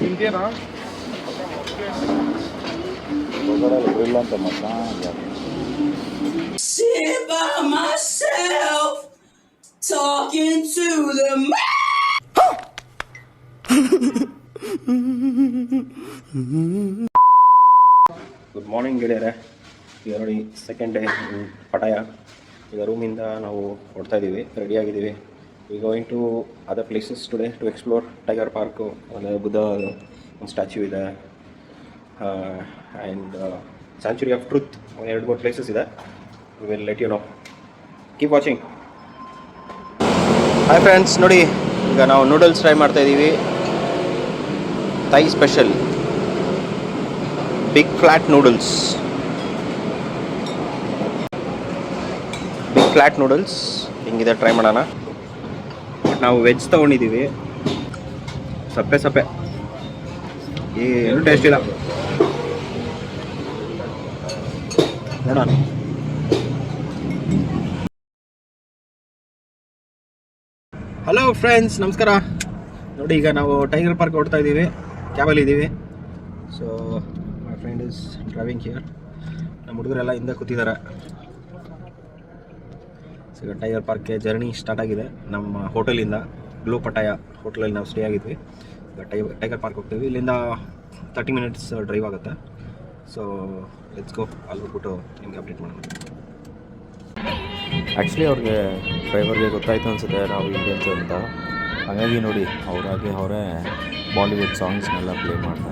ತಿಂತೀರಾ ಅಂತ Sit by myself, talking to the man. Good morning ಗೆಳೆಯರೆ. ಈಗ ನೋಡಿ ಸೆಕೆಂಡ್ ಡೇ ಪಟಾಯ. ಈಗ ರೂಮಿಂದ ನಾವು ಹೊಡ್ತಾ ಇದ್ದೀವಿ. Ready we going to other places today to explore tiger park ಆಮೇಲೆ ಬುದ್ಧ ಒಂದು ಸ್ಟ್ಯಾಚ್ಯೂ ಇದೆ ಆ್ಯಂಡ್ ಸ್ಯಾಂಚುರಿ ಆಫ್ ಟ್ರುತ್ ಎರಡು ಮೂರು ಪ್ಲೇಸಸ್ ಇದೆ. Will let you know keep watching hi friends ನೋಡಿ, ಈಗ ನಾವು ನೂಡಲ್ಸ್ ಟ್ರೈ ಮಾಡ್ತಾ ಇದ್ದೀವಿ. Thai special big flat noodles big flat noodles ಹಿಂಗಿದೆ ಟ್ರೈ ಮಾಡೋಣ. ನಾವು ವೆಜ್ ತಗೊಂಡಿದೀವಿ. ಸಪ್ಪೆ ಸಪ್ಪೆ. ಏನು ಟೇಸ್ಟ್ ಇಲ್ಲ. ನೋಡೋಣ. ಹಲೋ ಫ್ರೆಂಡ್ಸ್ ನಮಸ್ಕಾರ. ನೋಡಿ ಈಗ ನಾವು ಟೈಗರ್ ಪಾರ್ಕ್ ಓಡ್ತಾ ಇದ್ದೀವಿ. ಕ್ಯಾಬಲ್ಲಿ ಇದ್ದೀವಿ so my friend is driving here ನಮ್ಮ ಹುಡುಗರೆಲ್ಲ ಹಿಂದೆ ಕೂತಿದ್ದಾರೆ. ಸೊ ಈಗ ಟೈಗರ್ ಪಾರ್ಕ್ಗೆ ಜರ್ನಿ ಸ್ಟಾರ್ಟ್ ಆಗಿದೆ. ನಮ್ಮ ಹೋಟೆಲಿಂದ ಬ್ಲೂ ಪಟಾಯ ಹೋಟೆಲಲ್ಲಿ ನಾವು ಸ್ಟೇ ಆಗಿದ್ವಿ. ಈಗ ಟೈ ಟೈಗರ್ ಪಾರ್ಕ್ ಹೋಗ್ತೀವಿ. ಇಲ್ಲಿಂದ ತರ್ಟಿ ಮಿನಿಟ್ಸ್ ಡ್ರೈವ್ ಆಗುತ್ತೆ. ಸೊ ಲೆಟ್ಸ್ ಗೋ ಅಲ್ಲಿ ಹೋಗ್ಬಿಟ್ಟು ನಿಮಗೆ ಅಪ್ಡೇಟ್ ಮಾಡೋಣ. ಆ್ಯಕ್ಚುಲಿ ಅವ್ರಿಗೆ ಡ್ರೈವರ್ಗೆ ಗೊತ್ತಾಯಿತು ಅನಿಸುತ್ತೆ, ನಾವು ಇಂಡಿಯನ್ಸ್ ಅಂತ. ಹಾಗಾಗಿ ನೋಡಿ, ಅವರಾಗಿ ಅವರೇ ಬಾಲಿವುಡ್ ಸಾಂಗ್ಸ್ನೆಲ್ಲ ಪ್ಲೇ ಮಾಡ್ತಾ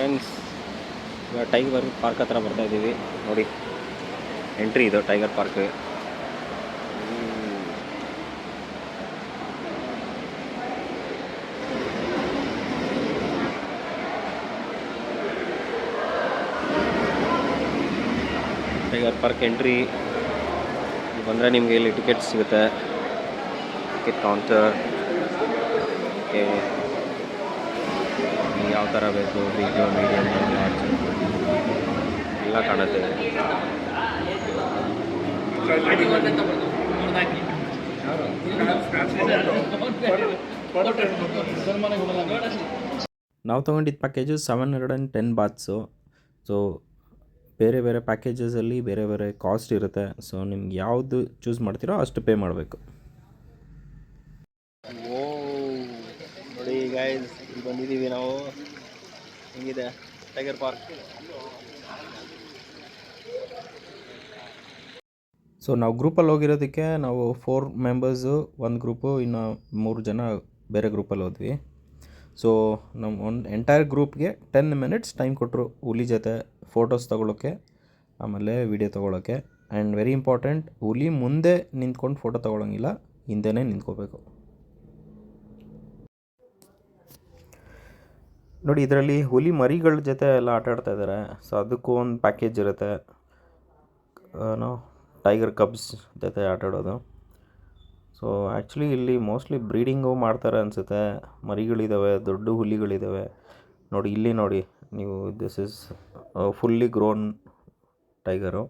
ಫ್ರೆಂಡ್ಸ್ ಈಗ ಟೈಗರ್ ಪಾರ್ಕ್ ಹತ್ರ ಬರ್ತಾ ಇದ್ದೀವಿ. ನೋಡಿ, ಎಂಟ್ರಿ ಇದು tiger park. Tiger park entry. ಬಂದರೆ ನಿಮಗೆ ಇಲ್ಲಿ ಟಿಕೆಟ್ ಸಿಗುತ್ತೆ. Ticket counter. ಯಾವ ಥರ ಬೇಕು ಬಿಗ್ ಮೀಡಿಯಮ್ ಲಾರ್ಜ್ ಎಲ್ಲ ಕಾಣುತ್ತೆ. ನಾವು ತೊಗೊಂಡಿದ್ದ package seven hundred and ten bahts so ಬೇರೆ ಬೇರೆ ಪ್ಯಾಕೇಜಸಲ್ಲಿ ಬೇರೆ ಬೇರೆ ಕಾಸ್ಟ್ ಇರುತ್ತೆ. ಸೊ ನಿಮ್ಗೆ ಯಾವುದು ಚೂಸ್ ಮಾಡ್ತೀರೋ ಅಷ್ಟು ಪೇ ಮಾಡಬೇಕು. ಓ ನೋಡಿ ಗಾಯ್ಸ್ ಇಲ್ಲಿ ಬಂದಿದ್ದೀವಿ ನಾವು. ಹೆಂಗಿದೆ. ಟೈಗರ್ ಪಾರ್ಕ್ ಸೊ ನಾವು ಗ್ರೂಪಲ್ಲಿ ಹೋಗಿರೋದಕ್ಕೆ ನಾವು ಫೋರ್ ಮೆಂಬರ್ಸು ಒಂದು ಗ್ರೂಪು ಇನ್ನು ಮೂರು ಜನ ಬೇರೆ ಗ್ರೂಪಲ್ಲಿ ಹೋದ್ವಿ. ಸೊ ನಮ್ಮ ಒಂದು ಎಂಟೈರ್ ಗ್ರೂಪ್ಗೆ ಟೆನ್ ಮಿನಿಟ್ಸ್ ಟೈಮ್ ಕೊಟ್ಟರು ಹುಲಿ ಜೊತೆ ಫೋಟೋಸ್ ತೊಗೊಳೋಕ್ಕೆ, ಆಮೇಲೆ ವಿಡಿಯೋ ತೊಗೊಳೋಕ್ಕೆ. ಆ್ಯಂಡ್ ವೆರಿ ಇಂಪಾರ್ಟೆಂಟ್ ಹುಲಿ ಮುಂದೆ ನಿಂತ್ಕೊಂಡು ಫೋಟೋ ತೊಗೊಳಂಗಿಲ್ಲ, ಹಿಂದೆನೇ ನಿಂತ್ಕೋಬೇಕು. ನೋಡಿ, ಇದರಲ್ಲಿ ಹುಲಿ ಮರಿಗಳ ಜೊತೆ ಎಲ್ಲ ಆಟ ಆಡ್ತಾ ಇದ್ದಾರೆ ಸೊ ಅದಕ್ಕೂ ಒಂದು ಪ್ಯಾಕೇಜ್ ಇರುತ್ತೆ. ಏನೋ ಟೈಗರ್ ಕಬ್ಸ್ ಜೊತೆ ಆಟ ಆಡೋದು. ಸೊ ಆ್ಯಕ್ಚುಲಿ ಇಲ್ಲಿ ಮೋಸ್ಟ್ಲಿ ಬ್ರೀಡಿಂಗು ಮಾಡ್ತಾರೆ ಅನಿಸುತ್ತೆ. ಮರಿಗಳಿದ್ದಾವೆ ದೊಡ್ಡ ಹುಲಿಗಳಿದ್ದಾವೆ ನೋಡಿ, ಇಲ್ಲಿ ನೋಡಿ, ನೀವು this is fully grown tiger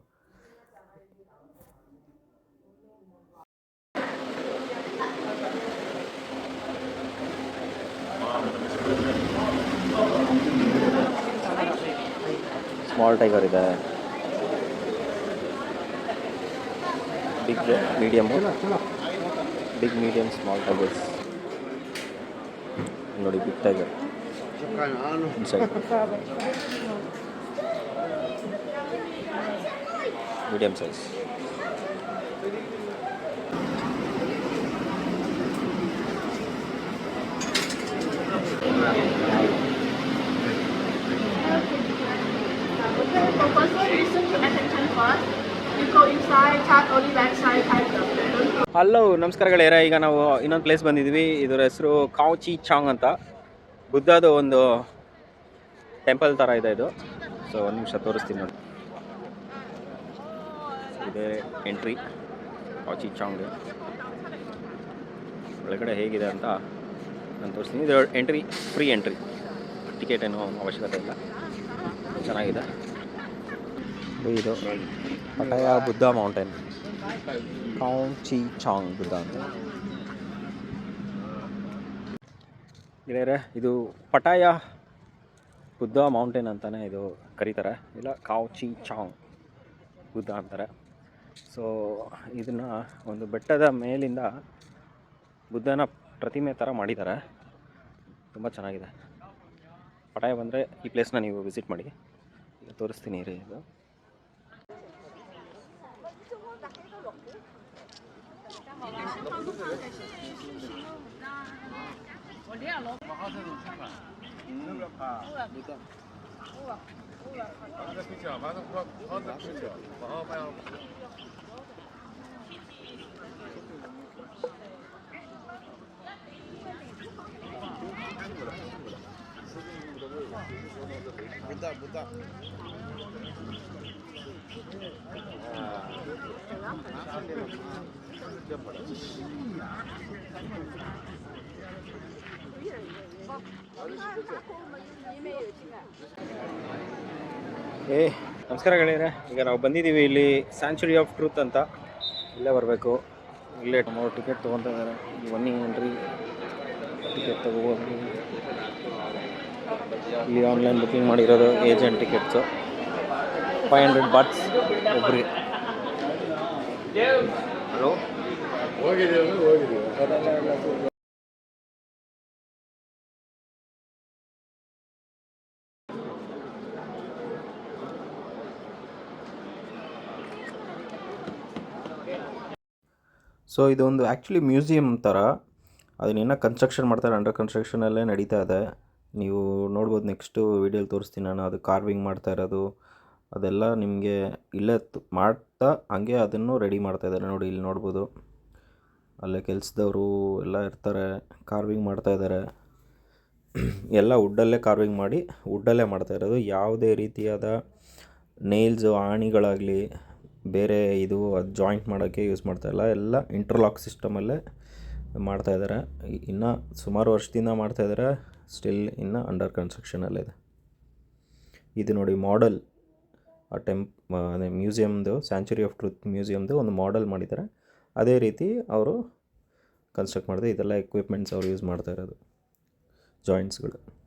small tiger ಇದೆ. Big medium big medium small tigers ನೋಡಿ big tiger medium size So hello ನಮಸ್ಕಾರಗಳು ಯಾರ ಈಗ ನಾವು ಇನ್ನೊಂದು ಪ್ಲೇಸ್ ಬಂದಿದ್ವಿ. ಇದರ ಹೆಸರು ಕಾಂಚಿ ಚಾಂಗ್ ಅಂತ. ಬುದ್ಧದ ಒಂದು ಟೆಂಪಲ್ ಥರ ಇದೆ ಇದು. ಸೊ ಒಂದು ನಿಮಿಷ ತೋರಿಸ್ತೀನಿ ನೋಡಿ. ಇದೆ ಎಂಟ್ರಿ ಕಾಚಿ ಚಾಂಗ್. ಒಳಗಡೆ ಹೇಗಿದೆ ಅಂತ ನಾನು ತೋರಿಸ್ತೀನಿ. ಇದು ಎಂಟ್ರಿ ಫ್ರೀ ಎಂಟ್ರಿ ಟಿಕೆಟ್ ಏನೋ ಅವಶ್ಯಕತೆ ಇಲ್ಲ. ಚೆನ್ನಾಗಿದೆ. ಇದು. Pattaya Buddha mountain. Chi Chang Buddha ಅಂತ. ಗೆಳೆಯರೆ, ಇದು ಪಟಾಯ ಬುದ್ಧ ಮೌಂಟೇನ್ ಅಂತಲೇ ಇದು ಕರೀತಾರೆ. ಇಲ್ಲ, ಕಾವ್ ಚಿ ಚಾಂಗ್ ಬುದ್ಧ ಅಂತಾರೆ. ಸೊ ಇದನ್ನು ಒಂದು ಬೆಟ್ಟದ ಮೇಲಿಂದ ಬುದ್ಧನ ಪ್ರತಿಮೆ ಥರ ಮಾಡಿದ್ದಾರೆ. ತುಂಬ ಚೆನ್ನಾಗಿದೆ. ಪಟಾಯ ಬಂದರೆ ಈ ಪ್ಲೇಸ್ನ ನೀವು ವಿಸಿಟ್ ಮಾಡಿ. ತೋರಿಸ್ತೀನಿ ರೀ ಇದು. 해서 넣고 Burada, burada. ಏ, ನಮಸ್ಕಾರ ಗೆಳೆಯರೆ. ಈಗ ನಾವು ಬಂದಿದ್ದೀವಿ ಇಲ್ಲಿ ಸ್ಯಾಂಚುರಿ ಆಫ್ ಟ್ರೂತ್ ಅಂತ. ಇಲ್ಲೇ ಬರಬೇಕು. ಇಲ್ಲೇ ಮೂರು ಟಿಕೆಟ್ ತೊಗೊತಾ ಇದ್ದಾರೆ. ಒನ್ ಎಂಟ್ರಿ ಟಿಕೆಟ್ ತಗೋಬೋದು. ಇಲ್ಲಿ ಆನ್ಲೈನ್ ಬುಕ್ಕಿಂಗ್ ಮಾಡಿರೋದು agent tickets five hundred bahts ಒಬ್ಬರಿಗೆ ಹಲೋ ಸೊ ಇದೊಂದು ಆ್ಯಕ್ಚುಲಿ ಮ್ಯೂಸಿಯಂ ಥರ ಅದನ್ನೇನ ಕನ್ಸ್ಟ್ರಕ್ಷನ್ ಮಾಡ್ತಾರೆ ಅಂಡರ್ ಕನ್ಸ್ಟ್ರಕ್ಷನಲ್ಲೇ ನಡೀತಾ ಇದೆ. ನೀವು ನೋಡ್ಬೋದು ನೆಕ್ಸ್ಟು ವೀಡಿಯೋಲಿ ತೋರಿಸ್ತೀನಿ ನಾನು ಅದು ಕಾರ್ವಿಂಗ್ ಮಾಡ್ತಾ ಇರೋದು. ಅದೆಲ್ಲ ನಿಮಗೆ ಇಲ್ಲೇ ಮಾಡ್ತಾ ಹಂಗೆ ಅದನ್ನು ರೆಡಿ ಮಾಡ್ತಾ ಇದ್ದಾರೆ. ನೋಡಿ, ಇಲ್ಲಿ ನೋಡ್ಬೋದು. ಅಲ್ಲೇ ಕೆಲಸದವರು ಎಲ್ಲ ಇರ್ತಾರೆ ಕಾರ್ವಿಂಗ್ ಮಾಡ್ತಾ ಇದ್ದಾರೆ. ಎಲ್ಲ ವುಡ್ಡಲ್ಲೇ ಕಾರ್ವಿಂಗ್ ಮಾಡಿ ವುಡ್ಡಲ್ಲೇ ಮಾಡ್ತಾ ಇರೋದು. ಯಾವುದೇ ರೀತಿಯಾದ ನೇಲ್ಸು ಆಣಿಗಳಾಗಲಿ, ಬೇರೆ ಇದು, ಅದು ಜಾಯಿಂಟ್ ಮಾಡೋಕ್ಕೆ ಯೂಸ್ ಮಾಡ್ತಾ ಇಲ್ಲ. ಎಲ್ಲ ಇಂಟರ್ಲಾಕ್ ಸಿಸ್ಟಮಲ್ಲೇ ಮಾಡ್ತಾ ಇದ್ದಾರೆ. ಇನ್ನು ಸುಮಾರು ವರ್ಷದಿಂದ ಮಾಡ್ತಾ ಇದ್ದಾರೆ. ಸ್ಟಿಲ್ ಇನ್ನು ಅಂಡರ್ ಕನ್ಸ್ಟ್ರಕ್ಷನಲ್ಲಿದೆ ಇದು. ನೋಡಿ ಮಾಡೆಲ್ ಆ ಟೆಂಪ್ ಮ್ಯೂಸಿಯಮ್ದು ಸ್ಯಾಂಚುರಿ ಆಫ್ ಟ್ರೂತ್ ಮ್ಯೂಸಿಯಮ್ದು ಒಂದು ಮಾಡೆಲ್ ಮಾಡಿದ್ದಾರೆ. ಅದೇ ರೀತಿ ಅವರು ಕನ್ಸ್ಟ್ರಕ್ಟ್ ಮಾಡಿದೆ ಇದೆಲ್ಲ ಎಕ್ವಿಪ್ಮೆಂಟ್ಸ್ ಅವ್ರು ಯೂಸ್ ಮಾಡ್ತಾ ಇರೋದು. ಜಾಯಿಂಟ್ಸ್ಗಳು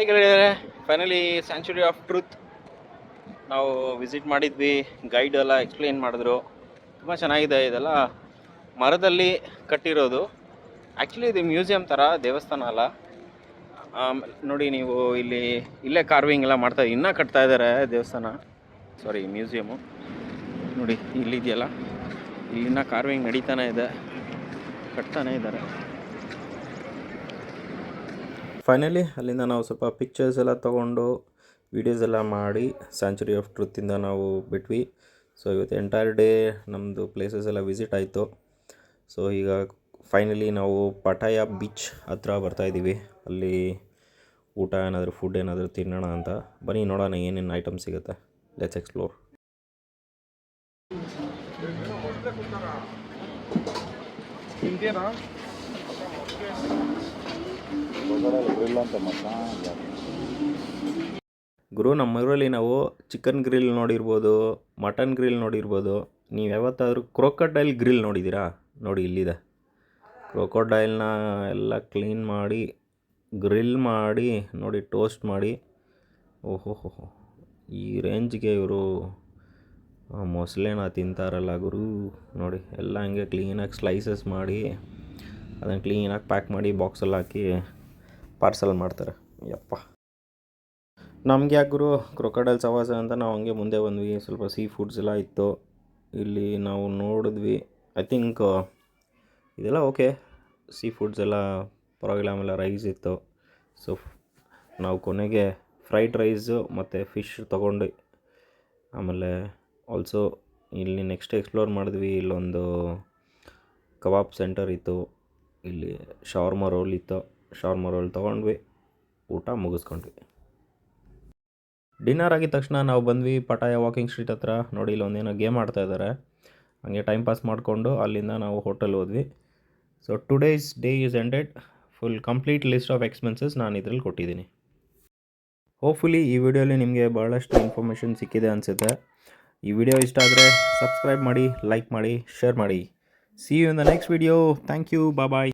ಹಾಯ್ ಗೆಳೆಯರೆ ಫೈನಲಿ ಸ್ಯಾಂಚುರಿ ಆಫ್ ಟ್ರೂತ್ ನಾವು ವಿಸಿಟ್ ಮಾಡಿದ್ವಿ ಗೈಡ್ ಎಲ್ಲ ಎಕ್ಸ್ಪ್ಲೇನ್ ಮಾಡಿದ್ರು. ತುಂಬ ಚೆನ್ನಾಗಿದೆ ಇದೆಲ್ಲ. ಮರದಲ್ಲಿ ಕಟ್ಟಿರೋದು. ಆ್ಯಕ್ಚುಲಿ ಇದು ಮ್ಯೂಸಿಯಂ ಥರ ದೇವಸ್ಥಾನ ಅಲ್ಲ. ನೋಡಿ ನೀವು ಇಲ್ಲಿ, ಇಲ್ಲೇ ಕಾರ್ವಿಂಗ್ ಎಲ್ಲ ಮಾಡ್ತಾ, ಇನ್ನೂ ಕಟ್ತಾ ಇದ್ದಾರೆ ದೇವಸ್ಥಾನ. ಸಾರಿ ಮ್ಯೂಸಿಯಮು ನೋಡಿ ಇಲ್ಲಿದೆಯಲ್ಲ ಇಲ್ಲಿನ ಕಾರ್ವಿಂಗ್ ನಡೀತಾನೆ ಇದೆ. ಕಟ್ತಾನೆ ಇದ್ದಾರೆ ಫೈನಲಿ ಅಲ್ಲಿಂದ ನಾವು ಸ್ವಲ್ಪ ಪಿಕ್ಚರ್ಸ್ ಎಲ್ಲ ತೊಗೊಂಡು ವೀಡಿಯೋಸ್ ಎಲ್ಲ ಮಾಡಿ ಸ್ಯಾಂಚುರಿ ಆಫ್ ಟ್ರುತ್ತಿಂದ ನಾವು ಬಿಟ್ವಿ. ಸೊ ಇವತ್ತು ಎಂಟೈರ್ ಡೇ ನಮ್ಮದು ಪ್ಲೇಸಸ್ ಎಲ್ಲ ವಿಸಿಟ್ ಆಯಿತು. ಸೊ ಈಗ ಫೈನಲಿ ನಾವು ಪಟಾಯ ಬೀಚ್ ಹತ್ರ ಬರ್ತಾಯಿದ್ದೀವಿ ಅಲ್ಲಿ ಊಟ ಏನಾದರೂ ಫುಡ್ ಏನಾದರೂ ತಿನ್ನೋಣ ಅಂತ. ಬನ್ನಿ, ನೋಡೋಣ ಏನೇನು ಐಟಮ್ ಸಿಗುತ್ತೆ. ಲೆಟ್ಸ್ ಎಕ್ಸ್ಪ್ಲೋರ್ ಗುರು, ನಮ್ಮ ಊರಲ್ಲಿ ನಾವು ಚಿಕನ್ ಗ್ರಿಲ್ ನೋಡಿರ್ಬೋದು ಮಟನ್ ಗ್ರಿಲ್ ನೋಡಿರ್ಬೋದು. ನೀವು ಯಾವತ್ತಾದರೂ ಕ್ರೋಕೊಡೈಲ್ ಗ್ರಿಲ್ ನೋಡಿದ್ದೀರಾ? ನೋಡಿ ಇಲ್ಲಿದೆ. ಕ್ರೋಕೊಡೈಲ್ನ ಎಲ್ಲ ಕ್ಲೀನ್ ಮಾಡಿ ಗ್ರಿಲ್ ಮಾಡಿ, ನೋಡಿ ಟೋಸ್ಟ್ ಮಾಡಿ. ಓಹೋ. ಈ ರೇಂಜ್ಗೆ ಇವರು ಮೊಸಳೆನ ತಿಂತಾರಲ್ಲ ಗುರು. ನೋಡಿ, ಎಲ್ಲ ಹಂಗೆ ಕ್ಲೀನಾಗಿ ಸ್ಲೈಸಸ್ ಮಾಡಿ, ಅದನ್ನು ಕ್ಲೀನಾಗಿ ಪ್ಯಾಕ್ ಮಾಡಿ ಬಾಕ್ಸಲ್ಲಿ ಹಾಕಿ ಪಾರ್ಸಲ್ ಮಾಡ್ತಾರೆ. ಯಪ್ಪ. ನಮಗೆ ಯಾಕೆ ಗುರು? ಕ್ರೊಕೊಡೈಲ್ ಸವಾಸ ಅಂತ ನಾವು ಹಂಗೆ ಮುಂದೆ ಬಂದ್ವಿ. ಸ್ವಲ್ಪ ಸೀ ಫುಡ್ಸ್ ಎಲ್ಲ ಇತ್ತು. ಇಲ್ಲಿ ನಾವು ನೋಡಿದ್ವಿ. ಐ ಥಿಂಕ್ ಇದೆಲ್ಲ ಓಕೆ ಸೀ ಫುಡ್ಸ್ ಎಲ್ಲ ಪರವಾಗಿಲ್ಲ. ಆಮೇಲೆ ರೈಸ್ ಇತ್ತು. ಸೊ ನಾವು ಕೊನೆಗೆ ಫ್ರೈಡ್ ರೈಸು ಮತ್ತು ಫಿಶ್ ತೊಗೊಂಡು, ಆಮೇಲೆ ಆಲ್ಸೋ ಇಲ್ಲಿ ನೆಕ್ಸ್ಟ್ ಎಕ್ಸ್ಪ್ಲೋರ್ ಮಾಡಿದ್ವಿ. ಇಲ್ಲೊಂದು, ಕಬಾಬ್ ಸೆಂಟರ್ ಇತ್ತು. ಇಲ್ಲಿ ಶವರ್ಮ ರೋಲ್ ಇತ್ತು. ಶವರ್ಮ ರೋಲ್ ತೊಗೊಂಡ್ವಿ, ಊಟ ಮುಗಿಸ್ಕೊಂಡ್ವಿ. ಡಿನ್ನರ್ ಆಗಿದ ತಕ್ಷಣ ನಾವು ಬಂದ್ವಿ ಪಟಾಯ ವಾಕಿಂಗ್ ಸ್ಟ್ರೀಟ್ ಹತ್ರ. ನೋಡಿ ಇಲ್ಲಿ ಒಂದೇನೋ ಗೇಮ್ ಆಡ್ತಾ ಇದ್ದಾರೆ ಹಂಗೆ ಟೈಮ್ ಪಾಸ್ ಮಾಡಿಕೊಂಡು ಅಲ್ಲಿಂದ ನಾವು ಹೋಟೆಲ್ ಹೋದ್ವಿ. So today's day is ended full complete list of expenses ನಾನು ಇದರಲ್ಲಿ ಕೊಟ್ಟಿದ್ದೀನಿ. ಹೋಪ್ಫುಲಿ ಈ ವಿಡಿಯೋಲಿ ನಿಮಗೆ ಭಾಳಷ್ಟು ಇನ್ಫಾರ್ಮೇಷನ್ ಸಿಕ್ಕಿದೆ ಅನಿಸುತ್ತೆ. ಈ ವಿಡಿಯೋ ಇಷ್ಟ ಆದರೆ ಸಬ್ಸ್ಕ್ರೈಬ್ ಮಾಡಿ ಲೈಕ್ ಮಾಡಿ ಶೇರ್ ಮಾಡಿ. See you in the next video thank you bye